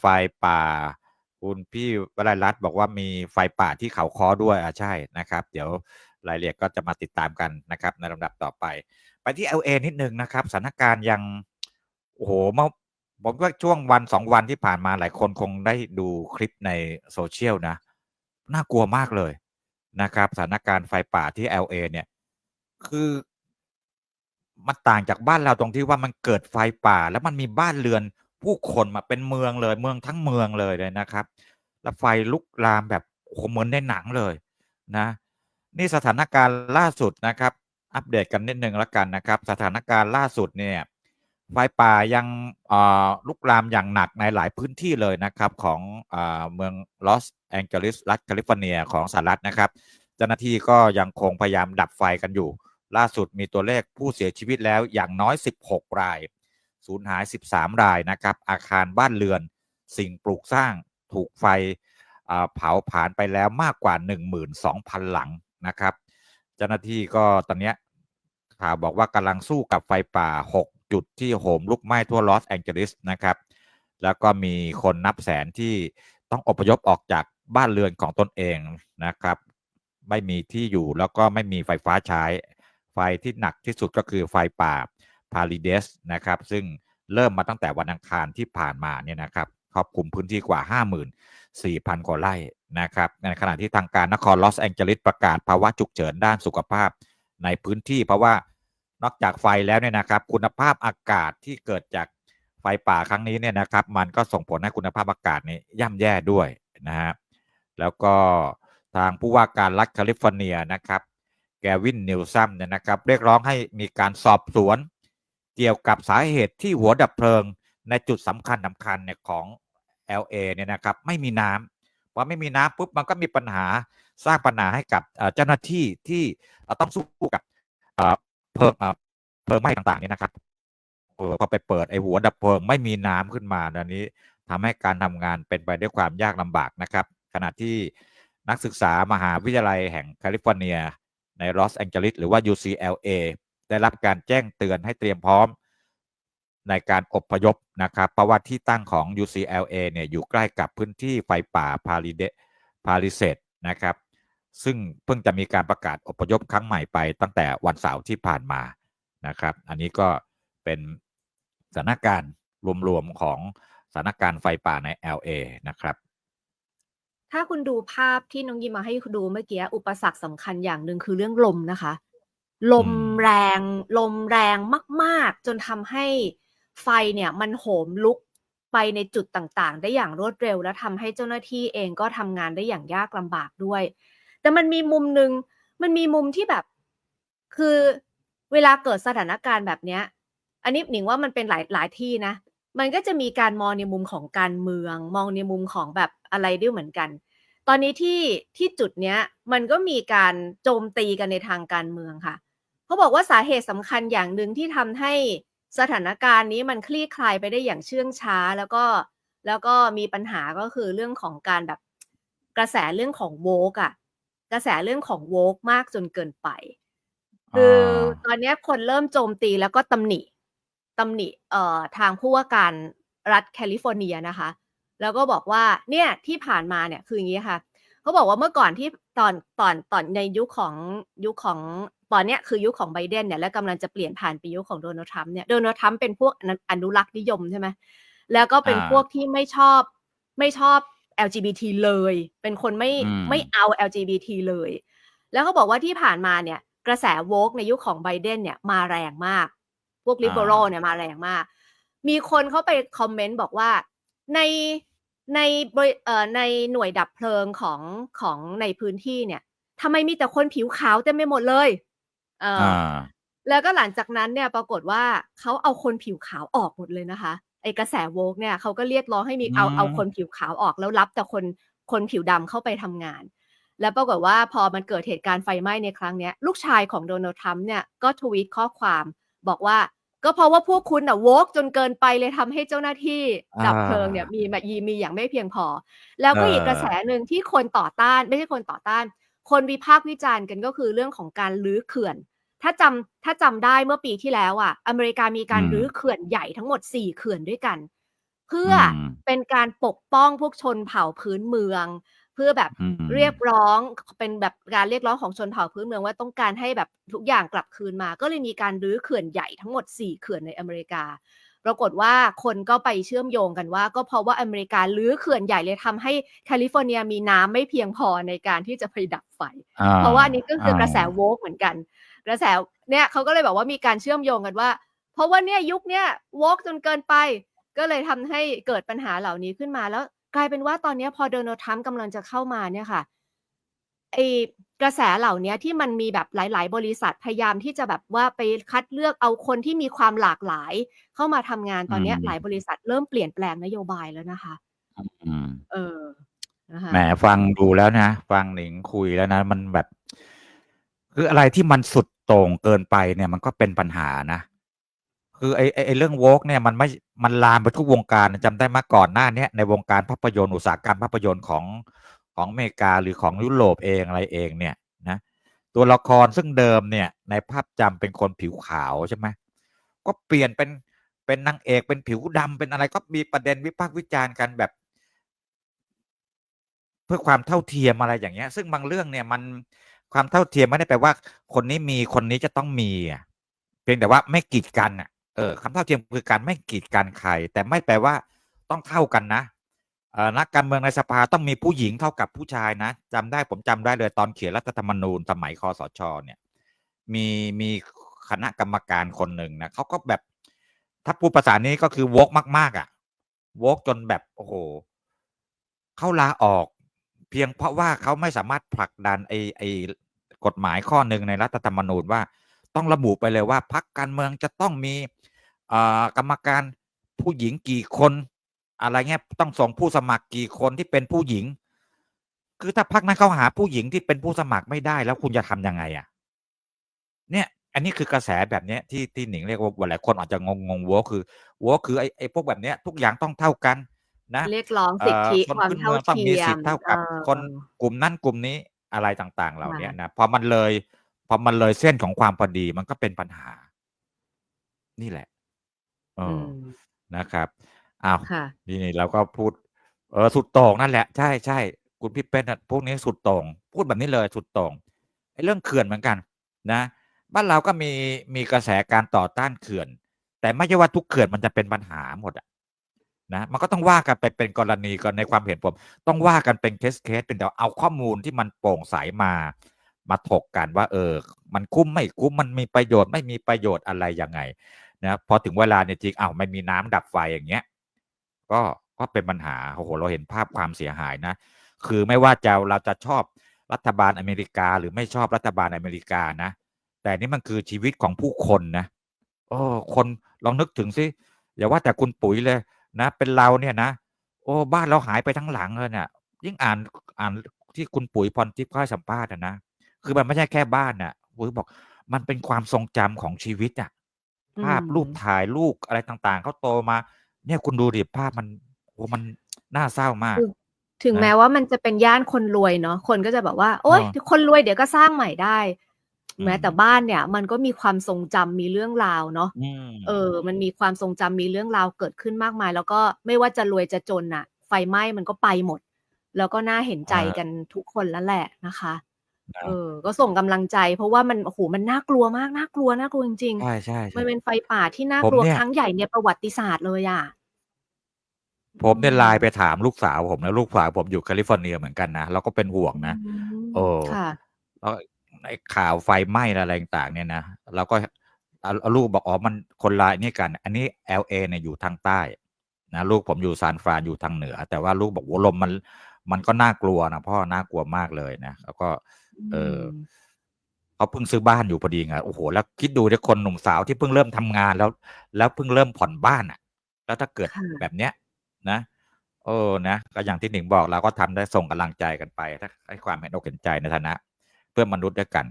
ไฟป่า คุณพี่วลัยรัตน์บอกว่ามีไฟป่าที่เขาคอด้วยอ่าใช่นะครับ เดี๋ยวรายละเอียดก็จะมาติดตามกันนะครับ ในลำดับต่อไป ไปที่ LA นิดนึงนะครับสถานการณ์ยังโอ้โหเมื่อผมว่าช่วงวันสองวันที่ผ่านมาหลายคนคงได้ดูคลิปในโซเชียลนะ น่ากลัวมากเลยนะครับสถานการณ์ไฟป่าที่ LA เนี่ย คือมันต่างจากบ้านเราตรงที่ว่ามันเกิดไฟป่า แล้วมันมีบ้านเรือน ผู้คนมาเป็นเมืองเลยเมืองทั้งเมืองเลยเลยนะครับ แล้วไฟลุกลามแบบโอ้เหมือนในหนังเลยนะนี่สถานการณ์ล่าสุดนะครับ อัปเดตกันนิดนึงแล้วกันนะครับ สถานการณ์ล่าสุดเนี่ยไฟป่ายังลุกลามอย่างหนักในหลายพื้นที่เลยนะครับของอเมืองลอสแองเจลิสรัฐแคลิฟอร์เนียของสหรัฐนะครับ เจ้าหน้าที่ก็ยังคงพยายามดับไฟกันอยู่ ล่าสุดมีตัวเลขผู้เสียชีวิตแล้วอย่างน้อย 16 ราย สูญหาย 13 รายนะครับ อาคารบ้านเรือน สิ่งปลูกสร้างถูกไฟเผาผลาญไปแล้วมากกว่า 12,000 หลังนะครับ เจ้าหน้าที่ก็ตอนนี้ข่าวบอกว่ากำลังสู้กับไฟป่า 6 จุดที่โหมลุกไหม้ทั่วลอสแองเจลิสนะครับ แล้วก็มีคนนับแสนที่ต้องอพยพออกจากบ้านเรือนของตนเองนะครับ ไม่มีที่อยู่แล้วก็ไม่มีไฟฟ้าใช้ ไฟที่หนักที่สุดก็คือไฟป่าพาลิเดสนะครับ ซึ่ง เริ่มมาตั้งแต่วันอังคารที่ผ่านมาเนี่ยนะครับครอบคลุมพื้นที่กว่า 54,000กว่าไร่นะครับในขณะที่ทางการนครลอสแองเจลิสประกาศภาวะฉุกเฉินด้านสุขภาพในพื้นที่ เพราะว่านอกจากไฟแล้วเนี่ยนะครับ คุณภาพอากาศที่เกิดจากไฟป่าครั้งนี้เนี่ยนะครับ มันก็ส่งผลให้คุณภาพอากาศนี่ย่ำแย่ด้วยนะฮะแล้วก็ทางผู้ว่าการรัฐแคลิฟอร์เนียนะครับ แกวินนิวซัมเนี่ยนะครับ เรียกร้องให้มีการสอบสวน เกี่ยวกับสาเหตุที่หัวดับเพลิงในจุดสำคัญสำคัญเนี่ยของ LA เนี่ยนะครับไม่มีน้ำพอไม่มีน้ำปุ๊บมันก็มีปัญหาสร้างปัญหาให้กับเจ้าหน้าที่ที่ต้องสู้กับเพลิงเพลิงไหม้ต่างๆนี่นะครับเออพอไปเปิดไอ้หัวดับเพลิงไม่มีน้ำขึ้นมาดังนี้ทำให้การทำงานเป็นไปด้วยความยากลำบากนะครับ ขณะที่นักศึกษามหาวิทยาลัยแห่งแคลิฟอร์เนีย ในลอสแองเจลิสหรือว่า UCLA ได้รับการแจ้งเตือนให้เตรียมพร้อมในการอบพยพนะครับเพราะว่าที่ตั้งของ UCLA เนี่ยอยู่ใกล้กับพื้นที่ไฟป่าพาริเดพาริเซตนะครับซึ่งเพิ่งจะมีการประกาศอพยพครั้งใหม่ไปตั้งแต่วันเสาร์ที่ผ่านมานะครับ อันนี้ก็เป็นสถานการณ์รวมๆของสถานการณ์ไฟป่าใน LA นะครับ ถ้าคุณดูภาพที่น้องยิมมาให้ดูเมื่อกี้อุปสรรคสำคัญอย่างหนึ่งคือเรื่องลมนะคะ ลมแรง ลมแรงมาก ๆ จนทำให้ไฟเนี่ยมันโหมลุกไปในจุดต่างๆ ได้อย่างรวดเร็ว และทำให้เจ้าหน้าที่เองก็ทำงานได้อย่างยากลำบากด้วย แต่มันมีมุมหนึ่งมันมีมุมที่แบบ คือเวลาเกิดสถานการณ์แบบเนี้ย อันนี้หนิงว่ามันเป็นหลายหลายที่นะ มันก็จะมีการมองในมุมของการเมือง มองในมุมของแบบอะไรด้วยเหมือนกัน ตอนนี้ที่ที่จุดเนี้ย มันก็มีการโจมตีกันในทางการเมืองค่ะ เขาบอกว่าสาเหตุสำคัญอย่างหนึ่งที่ทำให้สถานการณ์นี้มันคลี่คลายไปได้อย่างเชื่องช้า แล้วก็แล้วก็มีปัญหาก็คือเรื่องของการแบบกระแสเรื่องของโวกอะกระแสเรื่องของโวกมากจนเกินไป คือตอนนี้คนเริ่มโจมตีแล้วก็ตำหนิตำหนิเอ่อทางผู้ว่าการรัฐแคลิฟอร์เนียนะคะ แล้วก็บอกว่าเนี่ยที่ผ่านมาเนี่ยคืออย่างนี้ค่ะ เขาบอกว่าเมื่อก่อนที่ตอนตอนตอนในยุคของยุคของ ตอนนี้คือยุคของไบเดนเนี่ยและกำลังจะเปลี่ยนผ่านไปยุคของโดนัลด์ทรัมป์เนี่ยโดนัลด์ทรัมป์เป็นพวกอนุรักษ์นิยมใช่ไหมแล้วก็เป็นพวกที่ไม่ชอบไม่ชอบ LGBT เลย เป็นคนไม่ไม่เอา LGBT เลย แล้วเขาบอกว่าที่ผ่านมาเนี่ย กระแสโวกในยุคของไบเดนเนี่ยมาแรงมาก พวกลิเบอรัลเนี่ยมาแรงมาก มีคนเขาไปคอมเมนต์บอกว่าในในเอ่อในหน่วยดับเพลิงของของในพื้นที่เนี่ยทำไมมีแต่คนผิวขาวเต็มไปหมดเลย เออแล้วก็หลังจากนั้นเนี่ยปรากฏว่าเขาเอาคนผิวขาวออกหมดเลยนะคะ ไอกระแสโวกเนี่ยเขาก็เรียกร้องให้มีเอาเอาคนผิวขาวออกแล้วรับแต่คนคนผิวดำเข้าไปทำงาน แล้วปรากฏว่าพอมันเกิดเหตุการณ์ไฟไหม้ในครั้งนี้ลูกชายของโดนัลด์ทรัมป์เนี่ยก็ทวีตข้อความบอกว่า ก็เพราะว่าพวกคุณอะโวกจนเกินไปเลยทำให้เจ้าหน้าที่ดับเพลิงเนี่ยมีมายีมีอย่างไม่เพียงพอ แล้วก็อีกกระแสหนึ่งที่คนต่อต้าน ไม่ใช่คนต่อต้าน คนวิพากษ์วิจารณ์กันก็คือเรื่องของการลื้อเขื่อน ถ้าจำถ้าจำได้เมื่อปีที่แล้วอะ อเมริกามีการรื้อเขื่อนใหญ่ทั้งหมดสี่เขื่อนด้วยกัน เพื่ออมเป็นการปกป้องพวกชนเผ่าพื้นเมือง เพื่อแบบอืมเรียกร้องเป็นแบบการเรียกร้องของชนเผ่าพื้นเมืองว่าต้องการให้แบบทุกอย่างกลับคืนมา ก็เลยมีการรื้อเขื่อนใหญ่ทั้งหมด4เขื่อนในอเมริกา ปรากฏว่าคนก็ไปเชื่อมโยงกันว่า ก็เพราะว่าอเมริการื้อเขื่อนใหญ่เลยทำให้แคลิฟอร์เนียมีน้ำไม่เพียงพอในการที่จะไปดับไฟอ่เพราะว่าอันนี้ก็คือกระแสาโวกเหมือนกัน กระแสเนี่ยเขาก็เลยบอกว่ามีการเชื่อมโยงกันว่า เพราะว่าเนี่ยยุคเนี้ยโวกจนเกินไป ก็เลยทำให้เกิดปัญหาเหล่านี้ขึ้นมาแล้ว กลายเป็นว่าตอนเนี้ยพอโดนัลด์ทรัมป์กำลังจะเข้ามาเนี่ยค่ะไอ กระแสเหล่านี้ที่มันมีแบบหลาย ๆ บริษัทพยายามที่จะแบบว่าไปคัดเลือกเอาคนที่มีความหลากหลาย เข้ามาทำงานตอนเนี้ยอืมหลายบริษัทเริ่มเปลี่ยนแปลงนโยบายแล้วนะคะอืมเออนะคะแหมฟังดูแล้วนะ ฟังหนิงคุยแล้วนะ มันแบบ คืออะไรที่มันสุดโต่งเกินไปเนี่ย มันก็เป็นปัญหานะคือไอ้ไอ้ไอ้เรื่องโวกเนี่ยมันไม่มันลามไปทุกวงการจำได้มาก่อนหน้าเนี้ยในวงการภาพยนตร์อุตสาหกรรมภาพยนตร์ของ ของอเมริกาหรือของยุโรปเองอะไรเองเนี่ยนะตัวละครซึ่งเดิมเนี่ยในภาพจำเป็นคนผิวขาวใช่ไหมก็เปลี่ยนเป็นเป็นนางเอกเป็นผิวดำเป็นอะไรก็มีประเด็นวิพากษ์วิจารณ์กันแบบ เพื่อความเท่าเทียมอะไรอย่างเงี้ย ซึ่งบางเรื่องเนี่ยมันความเท่าเทียมไม่ได้แปลว่า คนนี้มีคนนี้จะต้องมีอะเพียงแต่ว่าไม่กีดกันอะเออคำเท่าเทียมคือการไม่กีดกันใครแต่ไม่แปลว่าต้องเท่ากันนะ นักการเมืองในสภาต้องมีผู้หญิงเท่ากับผู้ชายนะจำได้ผมจำได้เลยตอนเขียนรัฐธรรมนูญสมัยคอสชเนี่ยมีมีคณะกรรมการคนหนึ่งนะเขาก็แบบถ้าพูดภาษานี้ก็คือวกมาก ๆอะวกจนแบบโอ้โหเขาลาออก เพียงเพราะว่าเขาไม่สามารถผลักดันไอ้ไอ้กฎหมายข้อหนึ่งในรัฐธรรมนูญว่า ต้องระบุไปเลยว่าพรรคการเมืองจะต้องมีอ่อกรรมการผู้หญิงกี่คน อะไรเงี้ยต้องส่งผู้สมัครกี่คนที่เป็นผู้หญิง คือถ้าพรรคนั้นเขาหาผู้หญิงที่เป็นผู้สมัครไม่ได้แล้วคุณจะทำยังไงอะ เนี่ย อันนี้คือกระแสแบบเนี้ยที่ที่หนิงเรียกว่าหลายคนอาจจะงงงวัวคือวัวคือไอ้ไอ้พวกแบบเนี้ย ทุกอย่างต้องเท่ากัน นะเรียกร้องสิทธิเอ่อคนความพื้นเท่าเมืองต้องเทีมียสิทมธิ์เท่ากับเออคนกลุ่มนั้นกลุ่มนี้อะไรต่างๆ เหล่าเนี้ยค่ะนะพอมันเลยพอมันเลยเส้นของความพอดีมันก็เป็นปัญหา นี่แหละ เออือมนะครับ อ้าวค่ะ นี่นี่เราก็พูด เออสุดโต่งนั่นแหละ ใช่ใช่คุณพี่เป็นอะพวกนี้สุดโต่งพูดแบบนี้เลยสุดโต่งไอ้เรื่องเขื่อนเหมือนกัน นะบ้านเราก็มีมีกระแสการต่อต้านเขื่อน แต่ไม่ใช่ว่าทุกเขื่อนมันจะเป็นปัญหาหมดอะนะมันก็ต้องว่ากันไปเป็นกรณีก่อนในความเห็นผม ต้องว่ากันเป็นเคสเคสเป็นเดี๋ยวเอาข้อมูลที่มันโปร่งใสมามาถกกันว่า เออ มันคุ้มไม่คุ้มมันมีประโยชน์ไม่มีประโยชน์อะไรยังไงนะพอถึงเวลาเนี่ยจริงอ้าวไม่มีน้ำดับไฟอย่างเงี้ย ก็ก็เป็นปัญหาโอ้โหเราเห็นภาพความเสียหายนะ คือไม่ว่าจะเราจะชอบรัฐบาลอเมริกา หรือไม่ชอบรัฐบาลอเมริกานะ แต่นี่มันคือชีวิตของผู้คนนะโอ้คนลองนึกถึงสิอย่าว่าแต่คุณปุ๋ยเลยนะ เป็นเราเนี่ยนะ โอ้บ้านเราหายไปทั้งหลังเลยเนี่ยยิ่งอ่านอ่านที่คุณปุ๋ยพรทิพย์เขาให้สัมภาษณ์อะนะคือมันไม่ใช่แค่บ้านน่ะปุ๋ยบอกมันเป็นความทรงจำของชีวิตอะอืภาพมรูปถ่ายลูกอะไรต่างๆเขาโตมา เนี่ยคุณดูดิภาพมันโอ้มันน่าเศร้ามากคือถึงนะ แม้ว่ามันจะเป็นย่านคนรวยเนาะคนก็จะแบบว่า โอ๊ยเออคนรวยเดี๋ยวก็สร้างใหม่ได้อืม แม้แต่บ้านเนี่ย มันก็มีความทรงจำมีเรื่องราวเนาะอืมเออ มันมีความทรงจำมีเรื่องราวเกิดขึ้นมากมาย แล้วก็ไม่ว่าจะรวยจะจนน่ะ ไฟไหม้มันก็ไปหมด แล้วก็น่าเห็นใจอ่ากันทุกคนแล้วแหละนะคะ นะเออ ก็ส่งกำลังใจ เพราะว่ามันโอ้โหมันน่ากลัวมากน่ากลัวน่ากลัวจริงใช่ใช่ๆใช่ มันเป็นไฟป่าที่น่าผมกลัวเนี่ย ครั้งใหญ่ในประวัติศาสตร์เลยอะ ผมเนี่ยอืมไลน์ไปถามลูกสาวผมนะลูกสาวผมอยู่แคลิฟอร์เนียเหมือนกันนะเราก็เป็นห่วงนะอืมโอ้ค่ะแล้วไอ้ข่าวไฟไหม้อะไรต่างๆเนี่ยนะเราก็เอาเอาลูกบอกอ๋อมันคนลายนี่กัน อันนี้ LA เนี่ยอยู่ทางใต้นะลูกผมอยู่ซานฟรานอยู่ทางเหนือ แต่ว่าลูกบอกว่าลมมัน มันก็น่ากลัวนะพ่อน่ากลัวมากเลยนะแล้วก็ เออมเขาเพิ่งซื้อบ้านอยู่พอดีไงโอ้โหแล้วคิดดูที่คนหนุ่มสาวที่เพิ่งเริ่มทำงานแล้ว แล้วเพิ่งเริ่มผ่อนบ้านอะ แล้วถ้าเกิดค่ะแบบเนี้ย นะโอ้นะก็อย่างที่หนิงบอกเราก็ทำได้ส่งกำลังใจกันไปถ้าให้ความเห็นอกเห็นใจในฐานะ เพื่อนมนุษย์ด้วยกัน